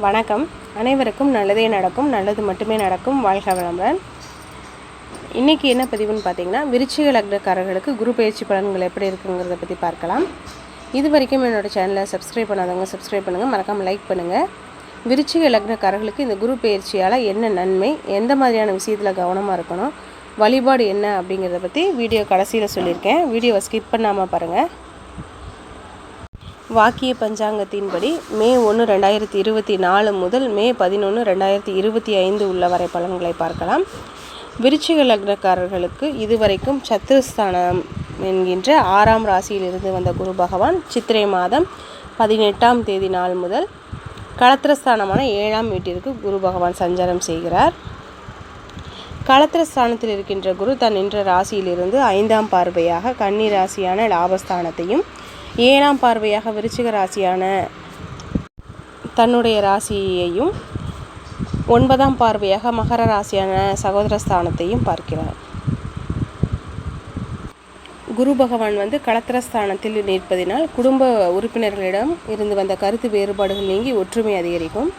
வணக்கம். அனைவருக்கும் நல்லதே நடக்கும் நல்லது மட்டுமே நடக்கும். வாழ்க வளமுடன். இன்றைக்கி என்ன பதிவுன்னு பார்த்தீங்கன்னா விருச்சிக லக்னக்காரர்களுக்கு குரு பயிற்சி பலன்கள் எப்படி இருக்குங்கிறத பற்றி பார்க்கலாம். இது வரைக்கும் என்னோடய சேனலை சப்ஸ்கிரைப் பண்ணாதவங்க சப்ஸ்கிரைப் பண்ணுங்கள் மறக்காமல் லைக் பண்ணுங்கள் விருச்சிக லக்னக்காரர்களுக்கு இந்த குரு பயிற்சியால் என்ன நன்மை எந்த மாதிரியான விஷயத்தில் கவனமாக இருக்கணும் வழிபாடு என்ன அப்படிங்கிறத பற்றி வீடியோ கடைசியில் சொல்லியிருக்கேன். வீடியோவை ஸ்கிப் பண்ணாமல் பாருங்கள் வாக்கிய பஞ்சாங்கத்தின்படி மே ஒன்று ரெண்டாயிரத்தி இருபத்தி நாலு முதல் மே பதினொன்று ரெண்டாயிரத்தி இருபத்தி ஐந்து உள்ள வரை பலன்களை பார்க்கலாம். விருச்சிக லக்னக்காரர்களுக்கு இதுவரைக்கும் சத்துருஸ்தானம் என்கின்ற ஆறாம் ராசியிலிருந்து வந்த குரு பகவான் சித்திரை மாதம் பதினெட்டாம் தேதி நாள் முதல் களத்திரஸ்தானமான ஏழாம் வீட்டிற்கு குரு பகவான் சஞ்சாரம் செய்கிறார். களத்திரஸ்தானத்தில் இருக்கின்ற குரு தன் நின்ற ராசியிலிருந்து ஐந்தாம் பார்வையாக கன்னி ராசியான லாபஸ்தானத்தையும் ஏழாம் பார்வையாக விருச்சிக ராசியான தன்னுடைய ராசியையும் ஒன்பதாம் பார்வையாக மகர ராசியான சகோதர ஸ்தானத்தையும் பார்க்கிறார். குரு பகவான் வந்து களத்திரஸ்தானத்தில் நிற்பதினால் குடும்ப உறுப்பினர்களிடம் இருந்து வந்த கருத்து வேறுபாடுகள் நீங்கி ஒற்றுமை அதிகரிக்கும்.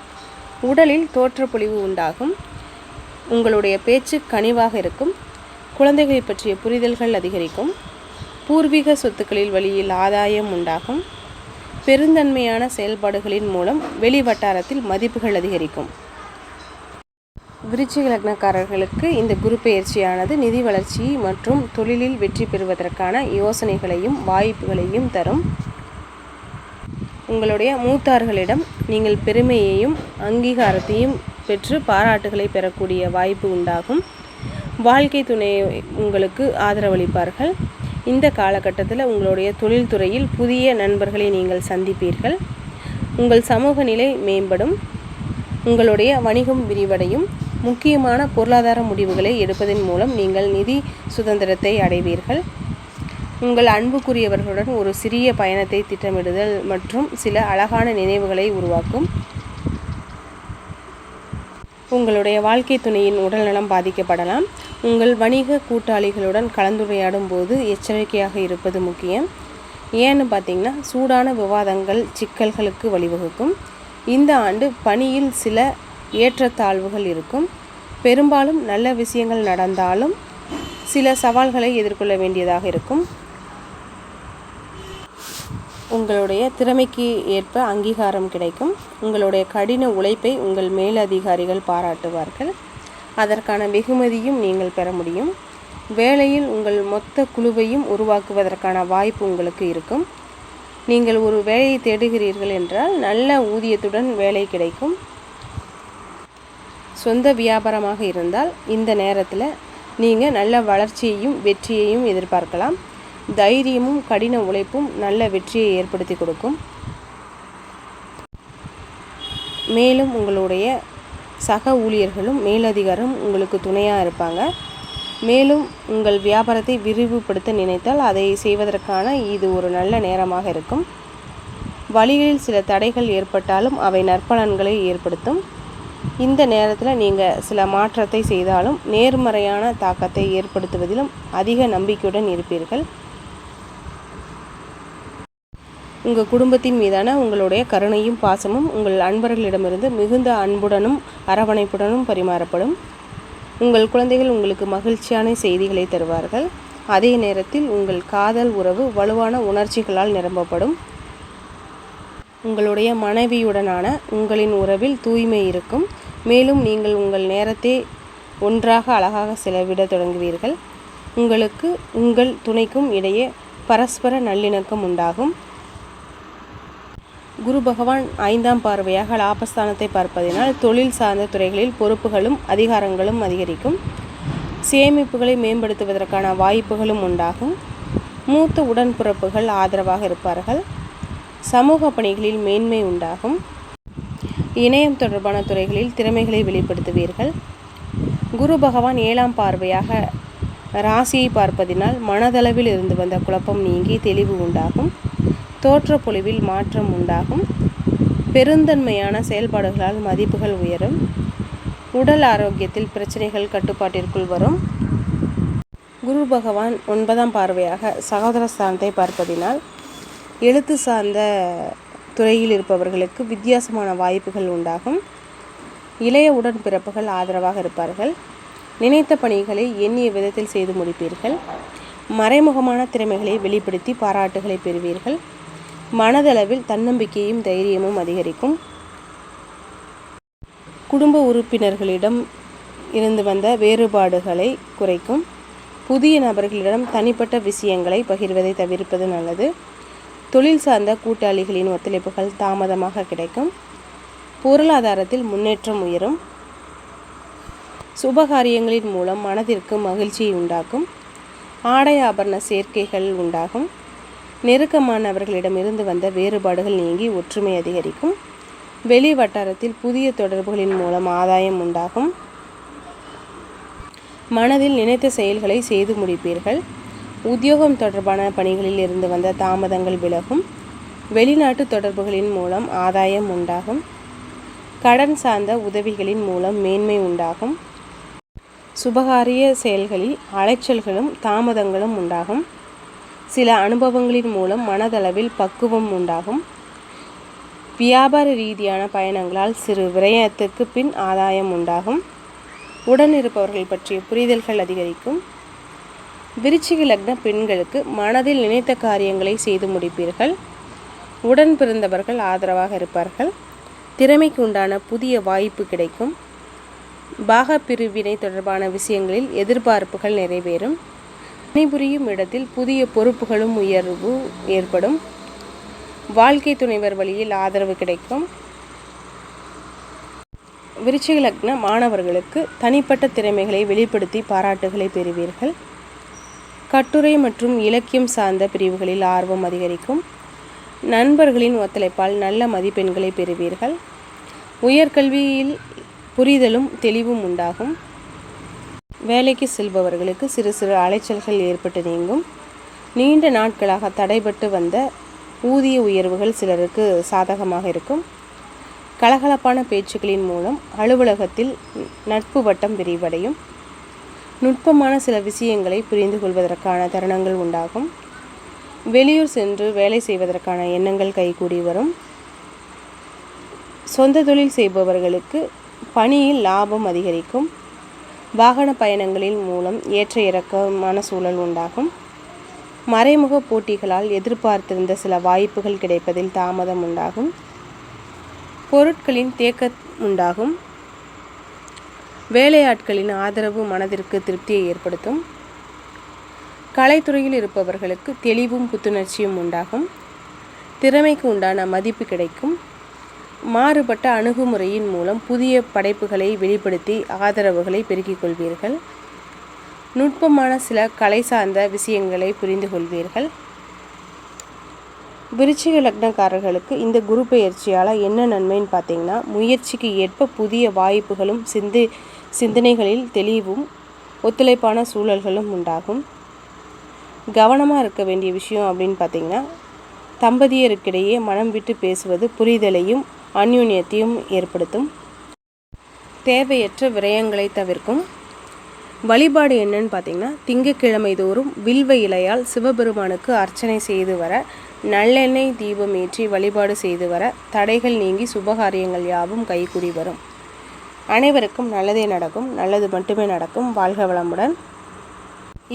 உடலில் தோற்றப்பொழிவு உண்டாகும். உங்களுடைய பேச்சு கனிவாக இருக்கும். குழந்தைகளை பற்றிய புரிதல்கள் அதிகரிக்கும். பூர்வீக சொத்துக்களில் வழியில் ஆதாயம் உண்டாகும். பெருந்தன்மையான செயல்பாடுகளின் மூலம் வெளி வட்டாரத்தில் மதிப்புகள் அதிகரிக்கும். விருச்சிக லக்னக்காரர்களுக்கு இந்த குரு பயிற்சியானது நிதி வளர்ச்சி மற்றும் தொழிலில் வெற்றி பெறுவதற்கான யோசனைகளையும் வாய்ப்புகளையும் தரும். உங்களுடைய மூத்தார்களிடம் நீங்கள் பெருமையையும் அங்கீகாரத்தையும் பெற்று பாராட்டுகளை பெறக்கூடிய வாய்ப்பு உண்டாகும். வாழ்க்கை துணை உங்களுக்கு ஆதரவளிப்பார்கள். இந்த காலகட்டத்தில் உங்களுடைய தொழில்துறையில் புதிய நண்பர்களை நீங்கள் சந்திப்பீர்கள். உங்கள் சமூக நிலை மேம்படும். உங்களுடைய வணிகம் விரிவடையும். முக்கியமான பொருளாதார முடிவுகளை எடுப்பதன் மூலம் நீங்கள் நிதி சுதந்திரத்தை அடைவீர்கள். உங்கள் அன்புக்குரியவர்களுடன் ஒரு சிறிய பயணத்தை திட்டமிடுதல் மற்றும் சில அழகான நினைவுகளை உருவாக்கும். உங்களுடைய வாழ்க்கை துணையின் உடல்நலம் பாதிக்கப்படலாம். உங்கள் வணிக கூட்டாளிகளுடன் கலந்துரையாடும் போது எச்சரிக்கையாக இருப்பது முக்கியம். ஏன்னு பார்த்தீங்கன்னா சூடான விவாதங்கள் சிக்கல்களுக்கு வழிவகுக்கும். இந்த ஆண்டு பணியில் சில ஏற்றத்தாழ்வுகள் இருக்கும். பெரும்பாலும் நல்ல விஷயங்கள் நடந்தாலும் சில சவால்களை எதிர்கொள்ள வேண்டியதாக இருக்கும். உங்களுடைய திறமைக்கு ஏற்ப அங்கீகாரம் கிடைக்கும். உங்களுடைய கடின உழைப்பை உங்கள் மேலதிகாரிகள் பாராட்டுவார்கள். அதற்கான வெகுமதியும் நீங்கள் பெற முடியும். வேலையில் உங்கள் மொத்த குழுவையும் உருவாக்குவதற்கான வாய்ப்பு உங்களுக்கு இருக்கும். நீங்கள் ஒரு வேலையை தேடுகிறீர்கள் என்றால் நல்ல ஊதியத்துடன் வேலை கிடைக்கும். சொந்த வியாபாரமாக இருந்தால் இந்த நேரத்தில் நீங்கள் நல்ல வளர்ச்சியையும் வெற்றியையும் எதிர்பார்க்கலாம். தைரியமும் கடின உழைப்பும் நல்ல வெற்றியை ஏற்படுத்தி கொடுக்கும். மேலும் உங்களுடைய சக ஊழியர்களும் மேலதிகாரம் உங்களுக்கு துணையாக இருப்பாங்க. மேலும் உங்கள் வியாபாரத்தை விரிவுபடுத்த நினைத்தால் அதை செய்வதற்கான இது ஒரு நல்ல நேரமாக இருக்கும். வழிகளில் சில தடைகள் ஏற்பட்டாலும் அவை நற்பலன்களை ஏற்படுத்தும். இந்த நேரத்தில் நீங்கள் சில மாற்றத்தை செய்தாலும் நேர்மறையான தாக்கத்தை ஏற்படுத்துவதிலும் அதிக நம்பிக்கையுடன் இருப்பீர்கள். உங்கள் குடும்பத்தின் மீதான உங்களுடைய கருணையும் பாசமும் உங்கள் அன்பர்களிடமிருந்து மிகுந்த அன்புடனும் அரவணைப்புடனும் பரிமாறப்படும். உங்கள் குழந்தைகள் உங்களுக்கு மகிழ்ச்சியான செய்திகளை தருவார்கள். அதே நேரத்தில் உங்கள் காதல் உறவு வலுவான உணர்ச்சிகளால் நிரம்பப்படும். உங்களுடைய மனைவியுடனான உங்களின் உறவில் தூய்மை இருக்கும். மேலும் நீங்கள் உங்கள் நேரத்தை ஒன்றாக அழகாக செலவிட தொடங்குவீர்கள். உங்களுக்கு உங்கள் துணைக்கும் இடையே பரஸ்பர நல்லிணக்கம் உண்டாகும். குரு பகவான் ஐந்தாம் பார்வையாக லாபஸ்தானத்தை பார்ப்பதினால் தொழில் சார்ந்த துறைகளில் பொறுப்புகளும் அதிகாரங்களும் அதிகரிக்கும். சேமிப்புகளை மேம்படுத்துவதற்கான வாய்ப்புகளும் உண்டாகும். மூத்த உடன்பிறப்புகள் ஆதரவாக இருப்பார்கள். சமூக பணிகளில் மேன்மை உண்டாகும். இணையம் தொடர்பான துறைகளில் திறமைகளை வெளிப்படுத்துவீர்கள். குரு பகவான் ஏழாம் பார்வையாக ராசியை பார்ப்பதினால் மனதளவில் இருந்து வந்த குழப்பம் நீங்கி தெளிவு உண்டாகும். தோற்றப்பொழிவில் மாற்றம் உண்டாகும். பெருந்தன்மையான செயல்பாடுகளால் மதிப்புகள் உயரும். உடல் ஆரோக்கியத்தில் பிரச்சனைகள் கட்டுப்பாட்டிற்குள் வரும். குரு பகவான் ஒன்பதாம் பார்வையாக சகோதர ஸ்தானத்தை பார்ப்பதினால் எழுத்து சார்ந்த துறையில் இருப்பவர்களுக்கு வித்தியாசமான வாய்ப்புகள் உண்டாகும். இளைய உடன்பிறப்புகள் ஆதரவாக இருப்பார்கள். நினைத்த பணிகளை எண்ணிய விதத்தில் செய்து முடிப்பீர்கள். மறைமுகமான திறமைகளை வெளிப்படுத்தி பாராட்டுகளை பெறுவீர்கள். மனதளவில் தன்னம்பிக்கையும் தைரியமும் அதிகரிக்கும். குடும்ப உறுப்பினர்களிடம் இருந்து வந்த வேறுபாடுகளை குறைக்கும். புதிய நபர்களிடம் தனிப்பட்ட விஷயங்களை பகிர்வதை தவிர்ப்பது நல்லது. தொழில் சார்ந்த கூட்டாளிகளின் ஒத்துழைப்புகள் தாமதமாக கிடைக்கும். பொருளாதாரத்தில் முன்னேற்றம் உயரும். சுபகாரியங்களின் மூலம் மனதிற்கு மகிழ்ச்சியை உண்டாக்கும். ஆடை ஆபரண சேர்க்கைகள் உண்டாகும். நெருக்கமானவர்களிடமிருந்து வந்த வேறுபாடுகள் நீங்கி ஒற்றுமை அதிகரிக்கும். வெளி வட்டாரத்தில் புதிய தொடர்புகளின் மூலம் ஆதாயம் உண்டாகும். மனதில் நினைத்த செயல்களை செய்து முடிப்பீர்கள். உத்தியோகம் தொடர்பான பணிகளில் இருந்து வந்த தாமதங்கள் விலகும். வெளிநாட்டு தொடர்புகளின் மூலம் ஆதாயம் உண்டாகும். கடன் சார்ந்த உதவிகளின் மூலம் மேன்மை உண்டாகும். சுபகாரிய செயல்களில் அலைச்சல்களும் தாமதங்களும் உண்டாகும். சில அனுபவங்களின் மூலம் மனதளவில் பக்குவம் உண்டாகும். வியாபார ரீதியான பயணங்களால் சிறு விரயத்துக்கு பின் ஆதாயம் உண்டாகும். உடன் இருப்பவர்கள் பற்றிய புரிதல்கள் அதிகரிக்கும். விருச்சிக லக்ன பெண்களுக்கு மனதில் நினைத்த காரியங்களை செய்து முடிப்பீர்கள். உடன் பிறந்தவர்கள் ஆதரவாக இருப்பார்கள். திறமைக்கு உண்டான புதிய வாய்ப்பு கிடைக்கும். பாக பிரிவினை தொடர்பான விஷயங்களில் எதிர்பார்ப்புகள் நிறைவேறும். பணிபுரியும் இடத்தில் புதிய பொறுப்புகளும் உயர்வு ஏற்படும். வாழ்க்கை துணைவர் வழியில் ஆதரவு கிடைக்கும். விருச்சிக லக்ன மாணவர்களுக்கு தனிப்பட்ட திறமைகளை வெளிப்படுத்தி பாராட்டுகளை பெறுவீர்கள். கட்டுரை மற்றும் இலக்கியம் சார்ந்த பிரிவுகளில் ஆர்வம் அதிகரிக்கும். நண்பர்களின் ஒத்துழைப்பால் நல்ல மதிப்பெண்களை பெறுவீர்கள். உயர்கல்வியில் புரிதலும் தெளிவும் உண்டாகும். வேலைக்கு செல்பவர்களுக்கு சிறு சிறு அலைச்சல்கள் ஏற்பட்டு நீங்கும். நீண்ட நாட்களாக தடைபட்டு வந்த ஊதிய உயர்வுகள் சிலருக்கு சாதகமாக இருக்கும். கலகலப்பான பேச்சுக்களின் மூலம் அலுவலகத்தில் நட்பு வட்டம் விரிவடையும். நுட்பமான சில விஷயங்களை புரிந்து கொள்வதற்கான தருணங்கள் உண்டாகும். வெளியூர் சென்று வேலை செய்வதற்கான எண்ணங்கள் கைகூடி வரும். சொந்த தொழில் செய்பவர்களுக்கு பணியில் லாபம் அதிகரிக்கும். வாகன பயணங்களின் மூலம் ஏற்ற இறக்கமான சூழல் உண்டாகும். மறைமுக போட்டிகளால் எதிர்பார்த்திருந்த சில வாய்ப்புகள் கிடைப்பதில் தாமதம் உண்டாகும். பொருட்களின் தேக்க உண்டாகும். வேலையாட்களின் ஆதரவு மனதிற்கு திருப்தியை ஏற்படுத்தும். கலைத்துறையில் இருப்பவர்களுக்கு தெளிவும் புத்துணர்ச்சியும் உண்டாகும். திறமைக்கு உண்டான மதிப்பு கிடைக்கும். மாறுபட்ட அணுகுமுறையின் மூலம் புதிய படைப்புகளை வெளிப்படுத்தி ஆதரவுகளை பெருக்கிக் கொள்வீர்கள். நுட்பமான சில கலை சார்ந்த விஷயங்களை புரிந்து கொள்வீர்கள். விருச்சிக லக்னக்காரர்களுக்கு இந்த குரு பயிற்சியால் என்ன நன்மைன்னு பார்த்தீங்கன்னா முயற்சிக்கு ஏற்ப புதிய வாய்ப்புகளும் சிந்தி சிந்தனைகளில் தெளிவும் ஒத்துழைப்பான சூழல்களும் உண்டாகும். கவனமாக இருக்க வேண்டிய விஷயம் அப்படின்னு பார்த்தீங்கன்னா தம்பதியருக்கிடையே மனம் விட்டு பேசுவது புரிதலையும் அந்யூன்யத்தையும் ஏற்படுத்தும். தேவையற்ற விரயங்களை தவிர்க்கும். வழிபாடு என்னன்னு பார்த்தீங்கன்னா திங்கக்கிழமை தோறும் வில்வ இலையால் சிவபெருமானுக்கு அர்ச்சனை செய்து வர நல்லெண்ணெய் தீபம் ஏற்றி வழிபாடு செய்து வர தடைகள் நீங்கி சுபகாரியங்கள் யாவும் கைகூடி வரும். அனைவருக்கும் நல்லதே நடக்கும் நல்லது மட்டுமே நடக்கும். வாழ்க வளமுடன்.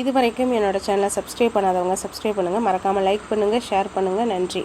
இது வரைக்கும் என்னோடய சேனலை சப்ஸ்கிரைப் பண்ணாதவங்க சப்ஸ்கிரைப் பண்ணுங்கள் மறக்காமல் லைக் பண்ணுங்கள் ஷேர் பண்ணுங்கள் நன்றி.